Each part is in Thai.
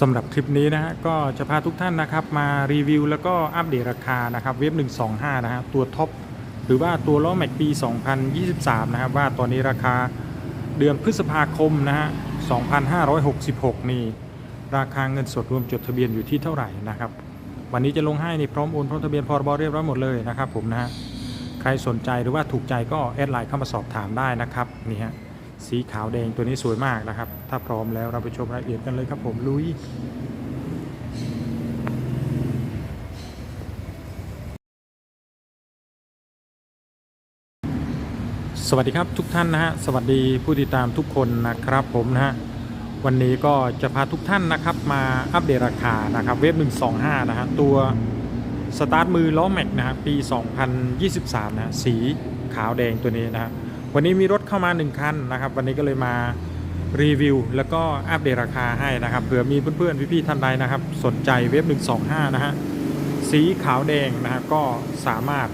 สำหรับคลิปนี้นะฮะก็จะพาทุกท่านนะครับมารีวิวแล้วก็อัปเดตราคานะครับเว็บ 125 นะฮะตัวท็อปหรือว่าตัวล้อแม็กปี 2023 นะครับว่าตอนนี้ราคาเดือนพฤษภาคมนะฮะ 2566 นี่ ราคาเงินสดรวมจดทะเบียนอยู่ที่เท่าไหร่นะครับ วันนี้จะลงให้นี่พร้อมโอนพร้อมทะเบียนพรบเรียบร้อยหมดเลยนะครับผมนะฮะใครสนใจหรือว่าถูกใจก็แอดไลน์เข้ามาสอบถามได้นะครับนี่ฮะ สีขาวแดงตัวนี้สวยมากนะครับ ถ้าพร้อมแล้วเราไปชมรายละเอียดกันเลยครับผมลุยสวัสดีครับทุกท่านนะฮะสวัสดีผู้ติดตามทุกคนนะครับผมนะฮะวันนี้ก็จะพาทุกท่านนะครับมาอัปเดตราคานะครับเว็บ125 นะฮะตัวสตาร์ทมือล้อแม็กนะฮะปี 2023 นะฮะสีขาวแดงตัวนี้นะฮะ วันนี้มีรถเข้ามา 1 คันนะครับ วันนี้ก็เลยมารีวิว แล้วก็อัปเดตราคาให้นะครับเผื่อมีเพื่อนๆพี่ๆท่านใดนะครับ สนใจเว็บ 125 นะฮะสีขาวแดงนะฮะก็สามารถ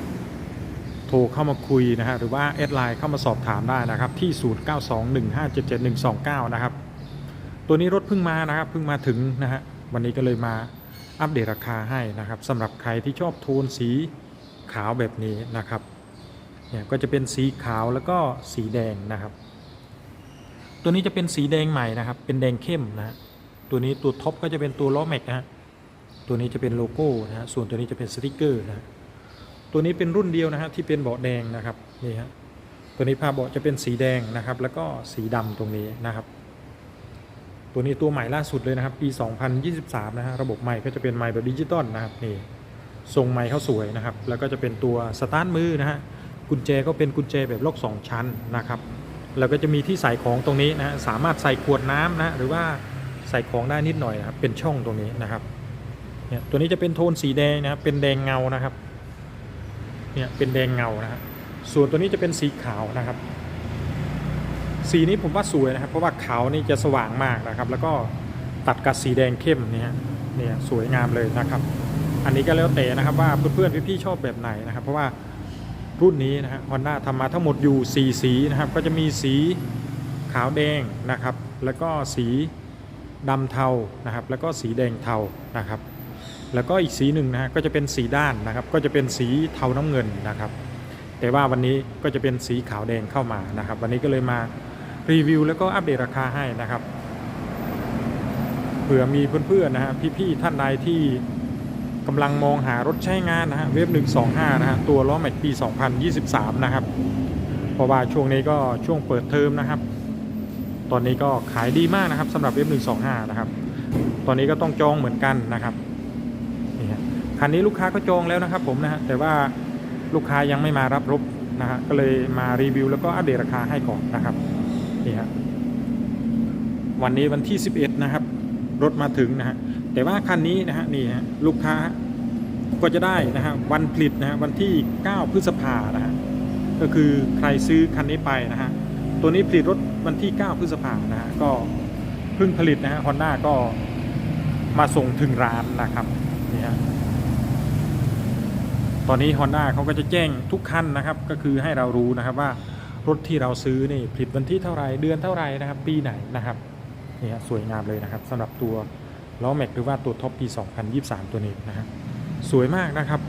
โทรเข้ามาคุยนะฮะหรือว่าแอดไลน์เข้ามาสอบถามได้นะครับ ที่ 0921577129 นะครับ ตัวนี้รถเพิ่งมานะครับเพิ่งมาถึงนะฮะวันนี้ก็เลยมาอัปเดตราคาให้นะครับสำหรับใครที่ชอบโทนสีขาวแบบนี้นะครับ เนี่ยก็จะเป็นสีขาวแล้วก็สีแดงนะครับ ตัวนี้จะเป็นสีแดงใหม่นะครับ เป็นแดงเข้มนะตัวนี้ตัวท็อปก็จะเป็นตัวล้อแม็กนะฮะตัวนี้จะเป็นโลโก้นะฮะส่วนตัวนี้จะเป็นสติกเกอร์นะตัวนี้เป็นรุ่นเดียวนะฮะที่เป็นเบาะแดงนะครับนี่ฮะตัวนี้ผ้าเบาะจะเป็นสีแดงนะครับ แล้วก็สีดำตรงนี้นะครับ ตัวนี้ตัวใหม่ล่าสุดเลยนะครับ ปี 2023 นะฮะระบบใหม่ก็จะเป็นใหม่แบบดิจิตอลนะครับนี่ทรงใหม่เขาสวยนะครับ แล้วก็จะเป็นตัวสตาร์ทมือนะฮะ กุญแจก็เป็นกุญแจแบบล็อก 2 ชั้นนะครับแล้วก็จะมีที่ใส่ของตรงนี้นะฮะสามารถใส่ขวดน้ำนะหรือว่าใส่ของได้นิดหน่อยนะครับเป็นช่องตรงนี้นะครับเนี่ยตัวนี้จะเป็นโทนสีแดงนะครับเป็นแดงเงานะครับเนี่ยเป็นแดงเงานะฮะส่วนตัวนี้จะเป็นสีขาวนะครับ สีนี้ผมว่าสวยนะครับ เพราะว่าขาวนี่จะสว่างมากนะครับ แล้วก็ตัดกับสีแดงเข้มเนี่ยเนี่ยสวยงามเลยนะครับ อันนี้ก็แล้วแต่นะครับว่าเพื่อนๆพี่ๆชอบแบบไหนนะครับ เพราะว่า รุ่นนี้นะฮะฮอนด้าทำมาทั้งหมดอยู่ 4 สีนะครับ ก็จะมีสีขาวแดงนะครับ แล้วก็สีดำเทานะครับ แล้วก็สีแดงเทานะครับ แล้วก็อีกสีหนึ่งนะฮะก็จะเป็นสีด้านนะครับ ก็จะเป็นสีเทาน้ำเงินนะครับ แต่ว่าวันนี้ก็จะเป็นสีขาวแดงเข้ามานะครับ วันนี้ก็เลยมารีวิวแล้วก็อัปเดตราคาให้นะครับเผื่อมีเพื่อนๆนะฮะพี่ๆท่านใดที่ กำลังมองหารถใช้งานนะฮะเว็บ125 นะฮะตัวล้อแม็กปี 2023 นะครับเพราะว่าช่วงนี้ก็ช่วงเปิดเทอมนะครับ ตอนนี้ก็ขายดีมากนะครับสำหรับเว็บ125 นะครับ ตอนนี้ก็ต้องจองเหมือนกันนะครับนี่ฮะคันนี้ลูกค้าก็จองแล้วนะครับผมนะฮะแต่ว่าลูกค้ายังไม่มารับรถนะฮะก็เลยมารีวิวแล้วก็อัปเดตราคาให้ก่อนนะครับนี่ฮะวันนี้วันที่ 11 นะครับ รถมาถึงนะฮะ แต่ว่าคันนี้นะฮะนี่ฮะลูกค้าก็จะได้นะฮะวันผลิตนะฮะวันที่ 9 พฤษภานะฮะก็คือใครซื้อคันนี้ไปนะฮะตัวนี้ผลิตรถวันที่ 9 พฤษภานะฮะก็เพิ่งผลิตนะฮะฮอนด้าก็มาส่งถึงร้านนะครับนี่ฮะตอนนี้ Honda เขาก็จะแจ้งทุกคันนะครับ ก็คือให้เรารู้นะครับว่ารถที่เราซื้อนี่ผลิตวันที่เท่าไหรเดือนเท่าไหรนะครับ ปีไหนนะครับนี่ฮะสวยงามเลยนะครับสำหรับตัว ล้อแม็กหรือว่าตัวท็อปปี 2023 ตัวนี้นะฮะสวยมากนะครับ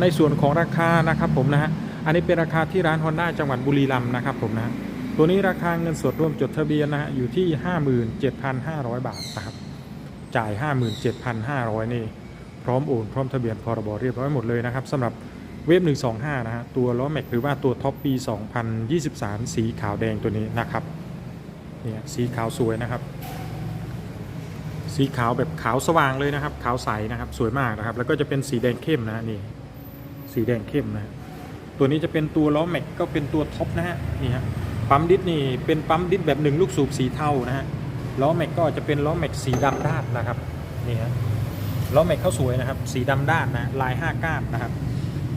ในส่วนของราคานะครับผมนะฮะอันนี้เป็นราคาที่ร้าน Honda จังหวัดบุรีรัมย์นะครับผมนะตัวนี้ราคาเงินสดร่วมจดทะเบียนนะฮะอยู่ที่ 57,500 บาทนะครับจ่าย 57,500 นี่พร้อมโอนพร้อมทะเบียนพรบเรียบร้อยหมดเลยนะครับสำหรับเวฟ125 นะฮะตัวล้อแม็กหรือว่าตัวท็อปปี 2023 สีขาวแดงตัวนี้นะครับเนี่ยสีขาวสวยนะครับ สีขาวแบบขาวสว่างเลยนะครับ ขาวใสนะครับ สวยมากนะครับ แล้วก็จะเป็นสีแดงเข้มนะนี่ สีแดงเข้มนะตัวนี้จะเป็นตัวล้อแม็กก็เป็นตัวท็อปนะฮะนี่ฮะปั๊มดิสนี่เป็นปั๊มดิสแบบหนึ่งลูกสูบสีเทานะฮะล้อแม็กก็จะเป็นล้อแม็กสีดำด้านนะครับนี่ฮะล้อแม็กเขาสวยนะครับ สีดำด้านนะลาย5ก้านนะครับ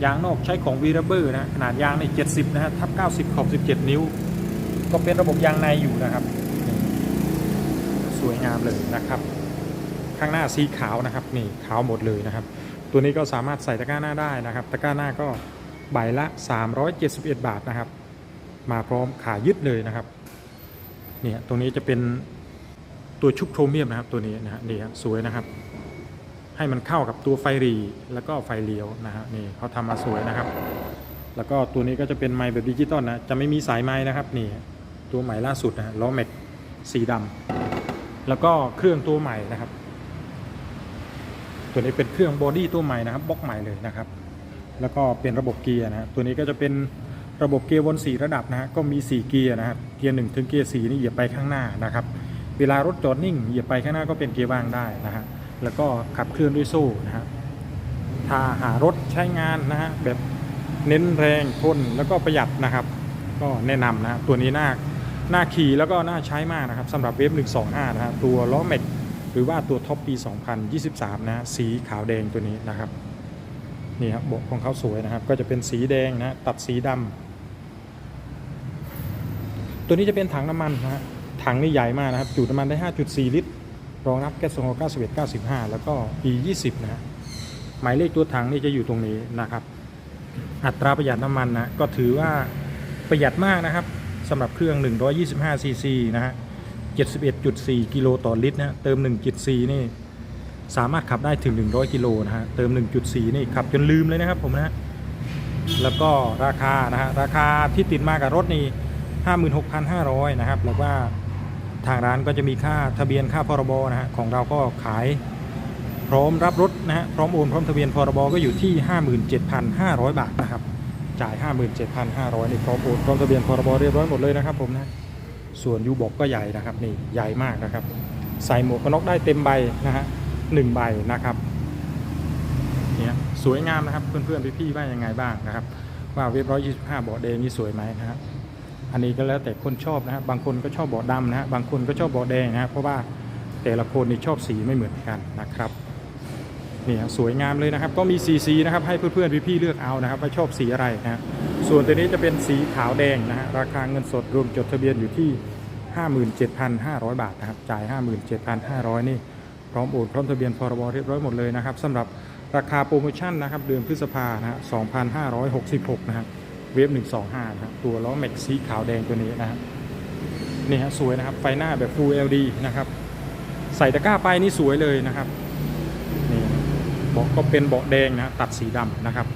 ยางนอกใช้ของวีรเบอร์นะขนาดยางใน70นะฮะทับ90ขอบ17 นิ้ว ก็เป็นระบบยางในอยู่นะครับ สวยงามเลยนะครับ ข้างหน้าสีขาวนะครับนี่ขาวหมดเลยนะครับ ตัวนี้ก็สามารถใส่ตะกร้าหน้าได้นะครับตะกร้าหน้าก็ใบละ 371 บาทนะครับ มาพร้อมขายึดเลยนะครับเนี่ยตรงนี้จะเป็นตัวชุบโครเมียมนะครับตัวนี้นะฮะนี่ครสวยนะครับ ให้มันเข้ากับตัวไฟรีแล้วก็ไฟเลี้ยวนะฮะนี่เขาทำมาสวยนะครับ แล้วก็ตัวนี้ก็จะเป็นไม้แบบดิจิตอลนะจะไม่มีสายไม้นะครับนี่ตัวใหม่ล่าสุดนะฮะล้อแม็กสีดำแล้วก็เครื่องตัวใหม่นะครับ ตัวนี้เป็นเครื่องบอดี้ตัวใหม่นะครับบล็อกใหม่เลยนะครับ แล้วก็เป็นระบบเกียร์นะฮะตัวนี้ก็จะเป็นระบบเกียร์วน4ระดับนะฮะก็มี 4 เกียร์นะครับเกียร์1ถึงเกียร์4นี่เหยียบไปข้างหน้านะครับเวลารถจอดนิ่งเหยียบไปข้างหน้าก็เป็นเกียร์ว่างได้นะฮะแล้วก็ขับเคลื่อนด้วยโซ่นะฮะถ้าหารถใช้งานนะฮะแบบเน้นแรงทนแล้วก็ประหยัดนะครับ ก็แนะนำนะฮะตัวนี้น่าน่าขี่แล้วก็น่าใช้มากนะครับสำหรับเวฟ125นะฮะตัวล้อแม็ก หรือว่าตัวท็อปปี 2023นะฮะสีขาวแดงตัวนี้นะครับนี่ครับบาะของเขาสวยนะครับ ก็จะเป็นสีแดงนะตัดสีดำตัวนี้จะเป็นถังน้ำมันนะฮะถังนี่ใหญ่มากนะครับ จุน้ำมันได้ 5.4 ลิตร รองรับแก๊สโซฮอล์91 95 แล้วก็ E20 นะฮะหมายเลขตัวถังนี่จะอยู่ตรงนี้นะครับ อัตราประหยัดน้ำมันนะก็ถือว่าประหยัดมากนะครับสำหรับเครื่อง 125 ซีซีนะฮะ 71.4 กิโลต่อลิตรนะเติม 1.4 นี่ สามารถขับได้ถึง 100 กิโลนะฮะ เติม 1.4 นี่ขับจนลืมเลยนะครับผมนะฮะแล้วก็ราคานะฮะ ราคาที่ติดมากับรถนี่56,500 นะครับ แล้วว่าทางร้านก็จะมีค่าทะเบียนค่าพรบนะฮะ ของเราก็ขายพร้อมรับรถนะฮะ พร้อมโอนพร้อมทะเบียนพรบก็อยู่ที่ 57,500 บาทนะครับ จ่าย 57,500นี่พร้อมโอนพร้อมทะเบียนพรบเรียบร้อยหมดเลยนะครับผมนะ ส่วนยูบอกก็ใหญ่นะครับนี่ใหญ่มากนะครับ ใส่หมวกกันน็อกได้เต็มใบนะฮะหนึ่งใบนะครับเนี่ยสวยงามนะครับเพื่อนๆพี่ๆว่ายังไงบ้างนะครับ ว่าเว็บร้อยยี่สิบห้าเบาะแดงนี่สวยไหมนะครับอันนี้ก็แล้วแต่คนชอบนะครับบางคนก็ชอบเบาะดำนะฮะบางคนก็ชอบเบาะแดงนะครับเพราะว่าแต่ละคนนี่ชอบสีไม่เหมือนกันนะครับนี่สวยงามเลยนะครับ ก็มีสีสีนะครับให้เพื่อนๆพี่ๆเลือกเอานะครับว่าชอบสีอะไรนะฮะ ส่วนตัวนี้จะเป็นสีขาวแดงนะฮะราคาเงินสดรวมจดทะเบียนอยู่ที่ 57,500 บาทนะครับจ่าย 57,500 นี่พร้อมโอนพร้อมทะเบียนพรบเรียบร้อยหมดเลยนะครับสำหรับราคาโปรโมชั่นนะครับเดือนพฤษภานะฮะ2,566 นะครับเวฟ125นะครับตัวล้อแม็กซีขาวแดงตัวนี้นะฮะนี่ฮะสวยนะครับไฟหน้าแบบ Full LED นะครับใส่ตะกร้าไปนี่สวยเลยนะครับนี่เบาะก็เป็นเบาะแดงนะฮะตัดสีดำนะครับ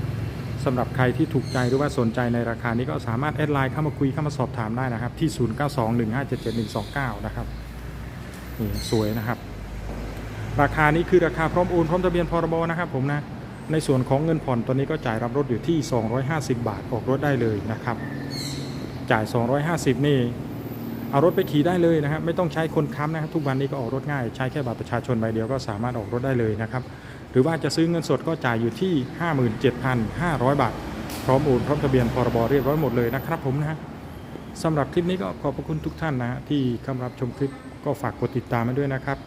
สำหรับใครที่ถูกใจหรือว่าสนใจในราคานี้ก็สามารถแอดไลน์เข้ามาคุยเข้ามาสอบถามได้นะครับ ที่ 0921577129 นะครับนี่สวยนะครับ ราคานี้คือราคาพร้อมโอนพร้อมทะเบียนพรบนะครับผมนะในส่วนของเงินผ่อนตอนนี้ก็จ่ายรับรถอยู่ที่ 250 บาทออกรถได้เลยนะครับ จ่าย 250 นี่เอารถไปขี่ได้เลยนะครับ ไม่ต้องใช้คนค้ำนะครับทุกวันนี้ก็ออกรถง่าย ใช้แค่บัตรประชาชนใบเดียวก็สามารถออกรถได้เลยนะครับ หรือว่าจะซื้อเงินสดก็จ่ายอยู่ที่ 57,500 บาท พร้อมโอนพร้อมทะเบียนพรบเรียบร้อยหมดเลยนะครับผมนะสำหรับคลิปนี้ก็ขอบพระคุณทุกท่านนะฮะที่เข้ามารับชมคลิปก็ฝากกดติดตามมาด้วยนะครับ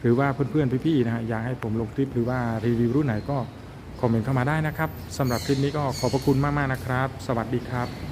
หรือว่าเพื่อนๆพี่ๆนะฮะอยากให้ผมลงคลิปหรือว่ารีวิวรุ่นไหนก็คอมเมนต์เข้ามาได้นะครับสำหรับคลิปนี้ก็ขอบพระคุณมากๆนะครับ สวัสดีครับ